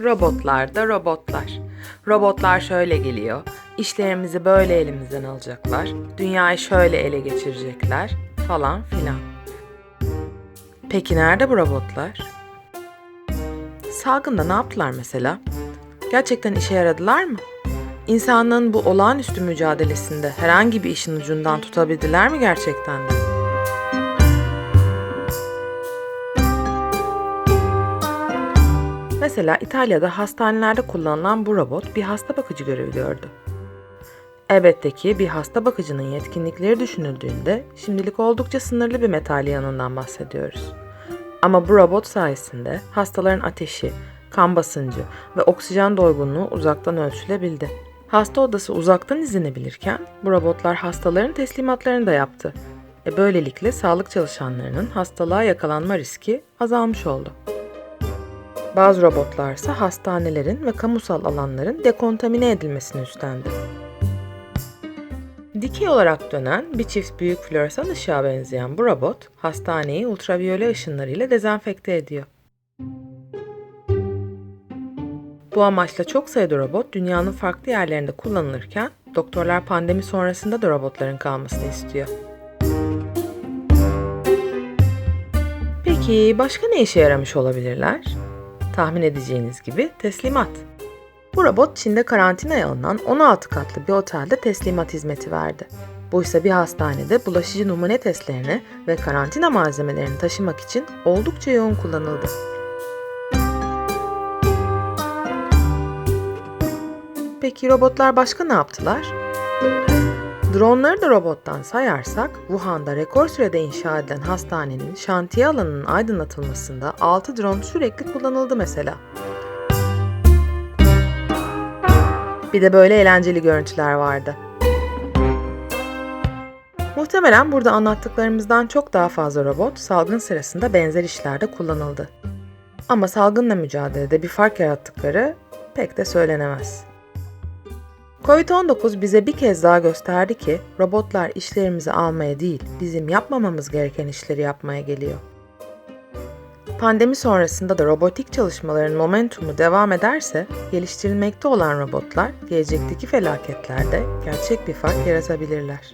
Robotlar da robotlar. Robotlar şöyle geliyor. işlerimizi böyle elimizden alacaklar. Dünyayı şöyle ele geçirecekler falan filan. Peki nerede bu robotlar? Salgında ne yaptılar mesela? Gerçekten işe yaradılar mı? İnsanlığın bu olağanüstü mücadelesinde herhangi bir işin ucundan tutabildiler mi gerçekten de? Mesela İtalya'da hastanelerde kullanılan bu robot bir hasta bakıcı görevi gördü. Elbette ki bir hasta bakıcının yetkinlikleri düşünüldüğünde şimdilik oldukça sınırlı bir metal yanından bahsediyoruz. Ama bu robot sayesinde hastaların ateşi, kan basıncı ve oksijen doygunluğu uzaktan ölçülebildi. Hasta odası uzaktan izlenebilirken bu robotlar hastaların teslimatlarını da yaptı. E böylelikle sağlık çalışanlarının hastalığa yakalanma riski azalmış oldu. Bazı robotlar ise hastanelerin ve kamusal alanların dekontamine edilmesini üstlendi. Dikey olarak dönen bir çift büyük floresan ışığa benzeyen bu robot hastaneyi ultraviyole ışınlarıyla dezenfekte ediyor. Bu amaçla çok sayıda robot dünyanın farklı yerlerinde kullanılırken doktorlar pandemi sonrasında da robotların kalmasını istiyor. Peki başka ne işe yaramış olabilirler? Tahmin edeceğiniz gibi teslimat. Bu robot Çin'de karantinaya alınan 16 katlı bir otelde teslimat hizmeti verdi. Bu ise bir hastanede bulaşıcı numune testlerini ve karantina malzemelerini taşımak için oldukça yoğun kullanıldı. Peki robotlar başka ne yaptılar? Dronları da robottan sayarsak, Wuhan'da rekor sürede inşa edilen hastanenin şantiye alanının aydınlatılmasında 6 drone sürekli kullanıldı mesela. Bir de böyle eğlenceli görüntüler vardı. Muhtemelen burada anlattıklarımızdan çok daha fazla robot salgın sırasında benzer işlerde kullanıldı. Ama salgınla mücadelede bir fark yarattıkları pek de söylenemez. Covid-19 bize bir kez daha gösterdi ki robotlar işlerimizi almaya değil, bizim yapmamamız gereken işleri yapmaya geliyor. Pandemi sonrasında da robotik çalışmaların momentumu devam ederse, geliştirilmekte olan robotlar gelecekteki felaketlerde gerçek bir fark yaratabilirler.